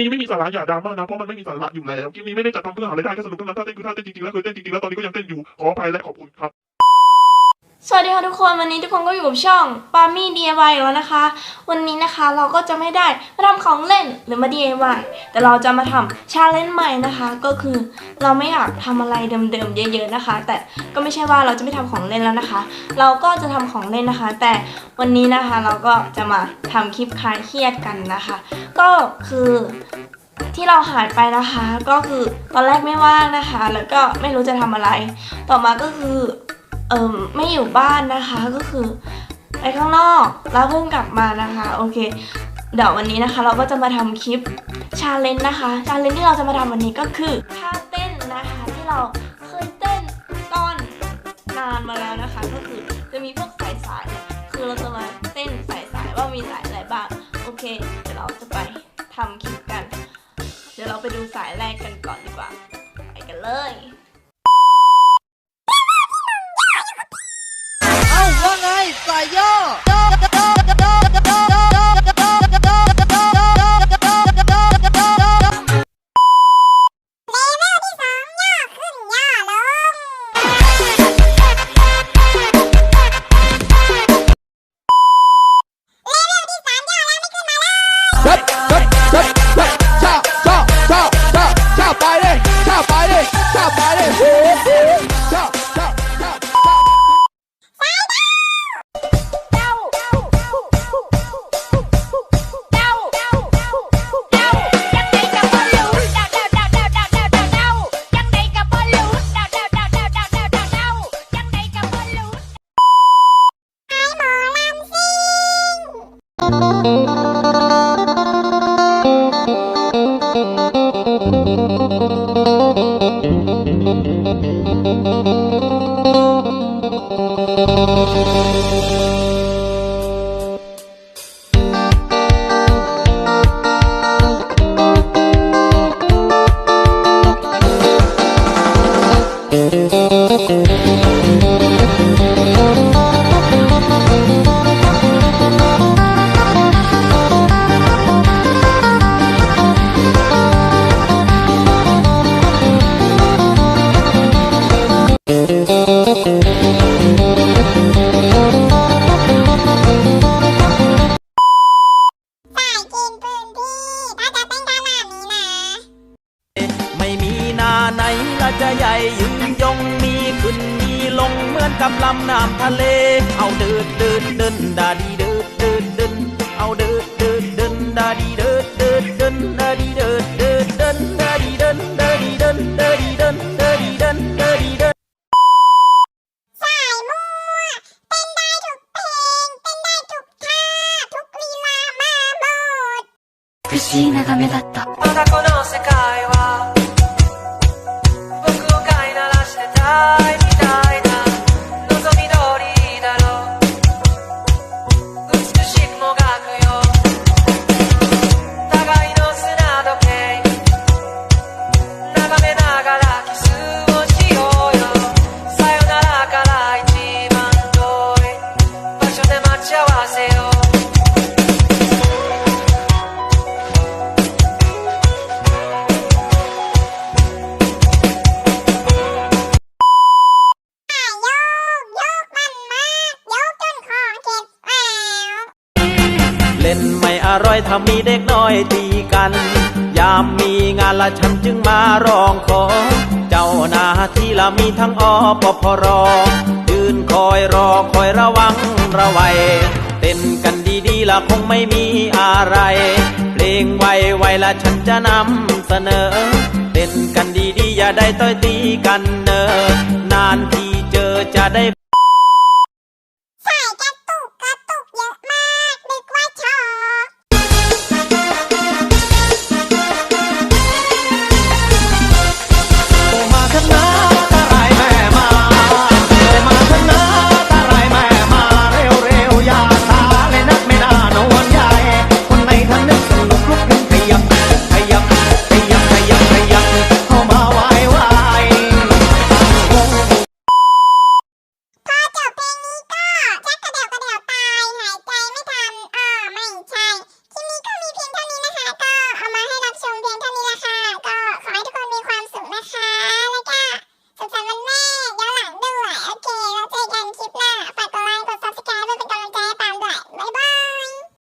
นี้ไม่มีสาระอย่าดราม่านะเพราะมันไม่มีสาระอยู่แล้วคลิปนี้ไม่ได้จัดทำเพื่อหารายได้แค่สนุกเท่านั้นถ้าเต้นคือถ้าเต้นจริงๆแล้วเคยเต้นจริงๆแล้วตอนนี้ก็ยังเต้นอยู่ขออภัยและขอบคุณครับ สวัสดีค่ะทุกคนวันนี้ทุกคนก็อยู่กับช่องปามี่ DIY แล้วนะคะ วันนี้นะคะเราก็จะไม่ได้มาทำของเล่นหรือมา DIY แต่เราจะมาทำชาเลนจ์ใหม่นะคะ ก็คือเราไม่อยากทำอะไรเดิมๆเยอะ ๆนะคะ แต่ก็ไม่ใช่ว่าเราจะไม่ทำของเล่นแล้วนะคะ เราก็จะทำของเล่นนะคะ แต่วันนี้นะคะเราก็จะมาทำคลิปคลายเครียดกันนะคะ ก็คือที่เราหายไปนะคะ ก็คือตอนแรกไม่ว่างนะคะ แล้วก็ไม่รู้จะทำอะไร ต่อมาก็คือ เอิมไม่อยู่บ้านนะคะก็คือไปข้างนอกแล้วเพิ่งกลับมานะคะ โอเค เดี๋ยววันนี้นะคะ เราก็จะมาทำคลิปชาเลนจ์นะคะชาเลนจ์ที่เราจะมาทำวันนี้ก็คือท่าเต้นนะคะที่เราเคยเต้นตอนนานมาแล้วนะคะ ก็คือจะมีพวกสายสายๆเนี่ยคือเราจะมาเต้นสายสายๆว่ามีสายอะไรบ้างโอเค เดี๋ยวเราจะไปทำคลิปกัน เดี๋ยวเราไปดูสายแรกกันก่อนดีกว่า ไปกันเลย いく。ลงเหมือนกับลำน้ำทะเล เอาเดินเดินเดินดาดีเดินเดินเดินเอาเดินเดินเดินดาดีเดินเดินเดินดาดีเดินเดินเดินดาดีเดินดาดีเดินดาดีเดินดาดีเดินดาดีเดิน美しい眺めだった。 เจ็บแล้วเล่นไม่อร่อยถ้ามีเด็กน้อยตีกันยามมีงานละฉันจึงมาร้องขอ เจ้าหน้าที่ละมีทั้งอปพรยืนคอยรอคอยระวังระวัยเต้นกันดีๆละคงไม่มีอะไร เพลงไวไวละฉันจะนำเสนอ เต้นกันดีๆอย่าได้ต้อยตีกันเนอนานที่เจอจะได้